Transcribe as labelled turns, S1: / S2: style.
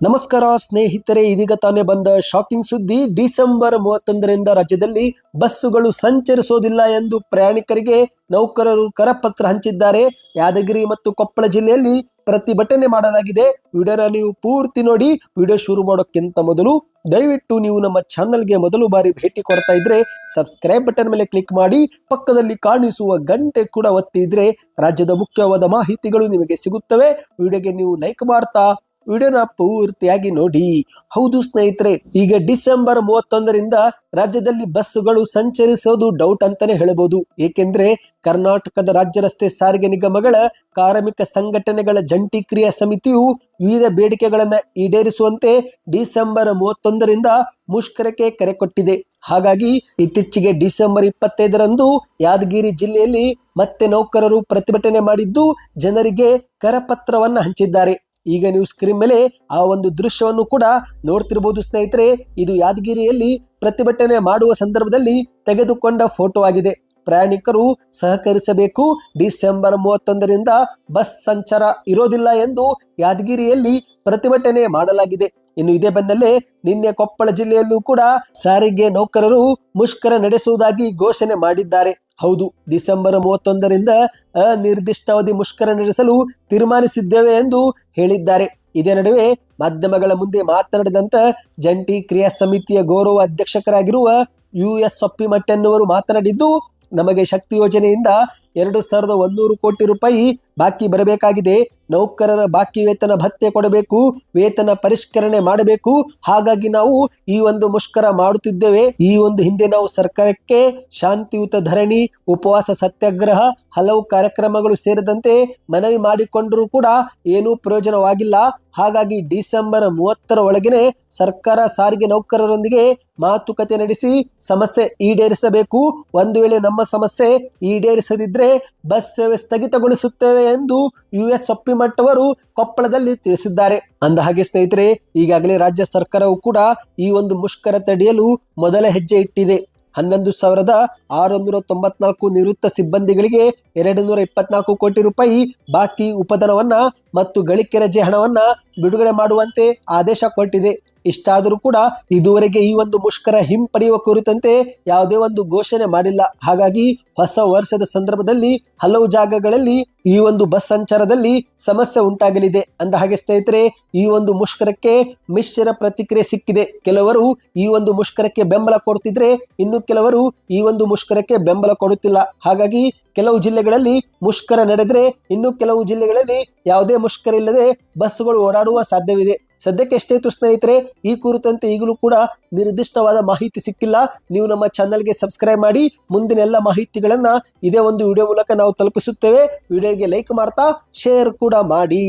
S1: ನಮಸ್ಕಾರ ಸ್ನೇಹಿತರೆ, ಇದೀಗ ತಾನೇ ಬಂದ ಶಾಕಿಂಗ್ ಸುದ್ದಿ. ಡಿಸೆಂಬರ್ ಮೂವತ್ತೊಂದರಿಂದ ರಾಜ್ಯದಲ್ಲಿ ಬಸ್ಸುಗಳು ಸಂಚರಿಸೋದಿಲ್ಲ ಎಂದು ಪ್ರಯಾಣಿಕರಿಗೆ ನೌಕರರು ಕರಪತ್ರ ಹಂಚಿದ್ದಾರೆ. ಯಾದಗಿರಿ ಮತ್ತು ಕೊಪ್ಪಳ ಜಿಲ್ಲೆಯಲ್ಲಿ ಪ್ರತಿಭಟನೆ ಮಾಡಲಾಗಿದೆ. ವಿಡಿಯೋನ ನೀವು ಪೂರ್ತಿ ನೋಡಿ, ವಿಡಿಯೋ ಶುರು ಮಾಡೋಕ್ಕಿಂತ ಮೊದಲು ದಯವಿಟ್ಟು ನೀವು ನಮ್ಮ ಚಾನಲ್ಗೆ ಮೊದಲು ಬಾರಿ ಭೇಟಿ ಕೊಡ್ತಾ ಇದ್ರೆ ಸಬ್ಸ್ಕ್ರೈಬ್ ಬಟನ್ ಮೇಲೆ ಕ್ಲಿಕ್ ಮಾಡಿ, ಪಕ್ಕದಲ್ಲಿ ಕಾಣಿಸುವ ಗಂಟೆ ಕೂಡ ಒತ್ತಿದ್ರೆ ರಾಜ್ಯದ ಮುಖ್ಯವಾದ ಮಾಹಿತಿಗಳು ನಿಮಗೆ ಸಿಗುತ್ತವೆ. ವಿಡಿಯೋಗೆ ನೀವು ಲೈಕ್ ಮಾಡ್ತಾ ವಿಡಿಯೋನ ಪೂರ್ತಿಯಾಗಿ ನೋಡಿ. ಹೌದು ಸ್ನೇಹಿತರೆ, ಈಗ ಡಿಸೆಂಬರ್ ಮೂವತ್ತೊಂದರಿಂದ ರಾಜ್ಯದಲ್ಲಿ ಬಸ್ಸುಗಳು ಸಂಚರಿಸೋದು ಡೌಟ್ ಅಂತಾನೆ ಹೇಳಬಹುದು ಏಕೆಂದ್ರೆ ಕರ್ನಾಟಕದ ರಾಜ್ಯ ರಸ್ತೆ ಸಾರಿಗೆ ನಿಗಮಗಳ ಕಾರ್ಮಿಕ ಸಂಘಟನೆಗಳ ಜಂಟಿ ಕ್ರಿಯಾ ಸಮಿತಿಯು ವಿವಿಧ ಬೇಡಿಕೆಗಳನ್ನ ಈಡೇರಿಸುವಂತೆ ಡಿಸೆಂಬರ್ ಮೂವತ್ತೊಂದರಿಂದ ಮುಷ್ಕರಕ್ಕೆ ಕರೆ ಕೊಟ್ಟಿದೆ. ಹಾಗಾಗಿ ಇತ್ತೀಚೆಗೆ ಡಿಸೆಂಬರ್ ಇಪ್ಪತ್ತೈದರಂದು ಯಾದಗಿರಿ ಜಿಲ್ಲೆಯಲ್ಲಿ ಮತ್ತೆ ನೌಕರರು ಪ್ರತಿಭಟನೆ ಮಾಡಿದ್ದು ಜನರಿಗೆ ಕರಪತ್ರವನ್ನ ಹಂಚಿದ್ದಾರೆ. ಈಗ ನೀವು ಸ್ಕ್ರೀನ್ ಮೇಲೆ ಆ ಒಂದು ದೃಶ್ಯವನ್ನು ಕೂಡ ನೋಡ್ತಿರ್ಬೋದು ಸ್ನೇಹಿತರೆ. ಇದು ಯಾದಗಿರಿಯಲ್ಲಿ ಪ್ರತಿಭಟನೆ ಮಾಡುವ ಸಂದರ್ಭದಲ್ಲಿ ತೆಗೆದುಕೊಂಡ ಫೋಟೋ ಆಗಿದೆ. ಪ್ರಯಾಣಿಕರು ಸಹಕರಿಸಬೇಕು. ಡಿಸೆಂಬರ್ ಮೂವತ್ತೊಂದರಿಂದ ಬಸ್ ಸಂಚಾರ ಇರೋದಿಲ್ಲ ಎಂದು ಯಾದಗಿರಿಯಲ್ಲಿ ಪ್ರತಿಭಟನೆ ಮಾಡಲಾಗಿದೆ. ಇನ್ನು ಇದೇ ಬೆನ್ನಲ್ಲೇ ನಿನ್ನೆ ಕೊಪ್ಪಳ ಜಿಲ್ಲೆಯಲ್ಲೂ ಕೂಡ ಸಾರಿಗೆ ನೌಕರರು ಮುಷ್ಕರ ನಡೆಸುವುದಾಗಿ ಘೋಷಣೆ ಮಾಡಿದ್ದಾರೆ. ಹೌದು, ಡಿಸೆಂಬರ್ ಮೂವತ್ತೊಂದರಿಂದ ಅನಿರ್ದಿಷ್ಟಾವಧಿ ಮುಷ್ಕರ ನಡೆಸಲು ತೀರ್ಮಾನಿಸಿದ್ದೇವೆ ಎಂದು ಹೇಳಿದ್ದಾರೆ. ಇದೇ ನಡುವೆ ಮಾಧ್ಯಮಗಳ ಮುಂದೆ ಮಾತನಾಡಿದಂತ ಜಂಟಿ ಕ್ರಿಯಾ ಸಮಿತಿಯ ಗೌರವ ಅಧ್ಯಕ್ಷಕರಾಗಿರುವ ಯು ಎಸ್ ಸೊಪ್ಪಿಮಟ್ಟೆನ್ನುವರು ಮಾತನಾಡಿದ್ದು, ನಮಗೆ ಶಕ್ತಿ ಯೋಜನೆಯಿಂದ ಎರಡು ಸಾವಿರದ ಒಂದೂರು ಕೋಟಿ ರೂಪಾಯಿ ಬಾಕಿ ಬರಬೇಕಾಗಿದೆ. ನೌಕರರ ಬಾಕಿ ವೇತನ ಭತ್ಯೆ ಕೊಡಬೇಕು, ವೇತನ ಪರಿಷ್ಕರಣೆ ಮಾಡಬೇಕು. ಹಾಗಾಗಿ ನಾವು ಈ ಒಂದು ಮುಷ್ಕರ ಮಾಡುತ್ತಿದ್ದೇವೆ. ಈ ಒಂದು ಹಿಂದೆ ನಾವು ಸರ್ಕಾರಕ್ಕೆ ಶಾಂತಿಯುತ ಧರಣಿ, ಉಪವಾಸ, ಸತ್ಯಾಗ್ರಹ, ಹಲವು ಕಾರ್ಯಕ್ರಮಗಳು ಸೇರಿದಂತೆ ಮನವಿ ಮಾಡಿಕೊಂಡರೂ ಕೂಡ ಏನೂ ಪ್ರಯೋಜನವಾಗಿಲ್ಲ. ಹಾಗಾಗಿ ಡಿಸೆಂಬರ್ ಮೂವತ್ತರ ಒಳಗೆನೆ ಸರ್ಕಾರ ಸಾರಿಗೆ ನೌಕರರೊಂದಿಗೆ ಮಾತುಕತೆ ನಡೆಸಿ ಸಮಸ್ಯೆ ಈಡೇರಿಸಬೇಕು. ಒಂದು ವೇಳೆ ನಮ್ಮ ಸಮಸ್ಯೆ ಈಡೇರಿಸದಿದ್ರೆ ಬಸ್ ಸೇವೆ ಸ್ಥಗಿತಗೊಳಿಸುತ್ತೇವೆ ಎಂದು ಯುಎಸ್ ಸೊಪ್ಪಿಮಠ್ ಅವರು ಕೊಪ್ಪಳದಲ್ಲಿ ತಿಳಿಸಿದ್ದಾರೆ. ಅಂದ ಹಾಗೆ ಸ್ನೇಹಿತರೆ, ಈಗಾಗಲೇ ರಾಜ್ಯ ಸರ್ಕಾರವು ಕೂಡ ಈ ಒಂದು ಮುಷ್ಕರ ತಡೆಯಲು ಮೊದಲ ಹೆಜ್ಜೆ ಇಟ್ಟಿದೆ. ಹನ್ನೊಂದು ಸಾವಿರದ ಆರುನೂರ ತೊಂಬತ್ನಾಲ್ಕು ನಿವೃತ್ತ ಸಿಬ್ಬಂದಿಗಳಿಗೆ ಎರಡು ನೂರ ಇಪ್ಪತ್ನಾಲ್ಕು ಕೋಟಿ ರೂಪಾಯಿ ಬಾಕಿ ಉಪಧನವನ್ನ ಮತ್ತು ಗಳಿಕೆ ರಜೆ ಹಣವನ್ನ ಬಿಡುಗಡೆ ಮಾಡುವಂತೆ ಆದೇಶ ಕೊಟ್ಟಿದೆ. ಇಷ್ಟಾದರೂ ಕೂಡ ಇದುವರೆಗೆ ಈ ಒಂದು ಮುಷ್ಕರ ಹಿಂಪಡೆಯುವ ಕುರಿತಂತೆ ಯಾವುದೇ ಒಂದು ಘೋಷಣೆ ಮಾಡಿಲ್ಲ. ಹಾಗಾಗಿ ಹೊಸ ವರ್ಷದ ಸಂದರ್ಭದಲ್ಲಿ ಹಲವು ಜಾಗಗಳಲ್ಲಿ ಈ ಒಂದು ಬಸ್ ಸಂಚಾರದಲ್ಲಿ ಸಮಸ್ಯೆ ಉಂಟಾಗಲಿದೆ. ಅಂದ ಹಾಗೆ ಸ್ನೇಹಿತರೆ, ಈ ಒಂದು ಮುಷ್ಕರಕ್ಕೆ ಮಿಶ್ರ ಪ್ರತಿಕ್ರಿಯೆ ಸಿಕ್ಕಿದೆ. ಕೆಲವರು ಈ ಒಂದು ಮುಷ್ಕರಕ್ಕೆ ಬೆಂಬಲ ಕೊಡ್ತಿದ್ರೆ ಇನ್ನು ಕೆಲವರು ಈ ಒಂದು ಮುಷ್ಕರಕ್ಕೆ ಬೆಂಬಲ ಕೊಡುತ್ತಿಲ್ಲ. ಹಾಗಾಗಿ ಕೆಲವು ಜಿಲ್ಲೆಗಳಲ್ಲಿ ಮುಷ್ಕರ ನಡೆದ್ರೆ ಇನ್ನು ಕೆಲವು ಜಿಲ್ಲೆಗಳಲ್ಲಿ ಯಾವುದೇ ಮುಷ್ಕರ ಇಲ್ಲದೆ ಬಸ್ಸುಗಳು ಓಡಾಡುವ ಸಾಧ್ಯವಿದೆ. ಸದ್ಯಕ್ಕೆ ಎಷ್ಟೇತು ಸ್ನೇಹಿತರೆ ಈ ಕುರಿತಂತೆ ಈಗಲೂ ಕೂಡ ನಿರ್ದಿಷ್ಟವಾದ ಮಾಹಿತಿ ಸಿಕ್ಕಿಲ್ಲ. ನೀವು ನಮ್ಮ ಚಾನಲ್ಗೆ ಸಬ್ಸ್ಕ್ರೈಬ್ ಮಾಡಿ, ಮುಂದಿನ ಎಲ್ಲ ಮಾಹಿತಿಗಳನ್ನ ಇದೇ ಒಂದು ವಿಡಿಯೋ ಮೂಲಕ ನಾವು ತಲುಪಿಸುತ್ತೇವೆ. ವಿಡಿಯೋಗೆ ಲೈಕ್ ಮಾಡ್ತಾ, ಶೇರ್ ಕೂಡ ಮಾಡಿ.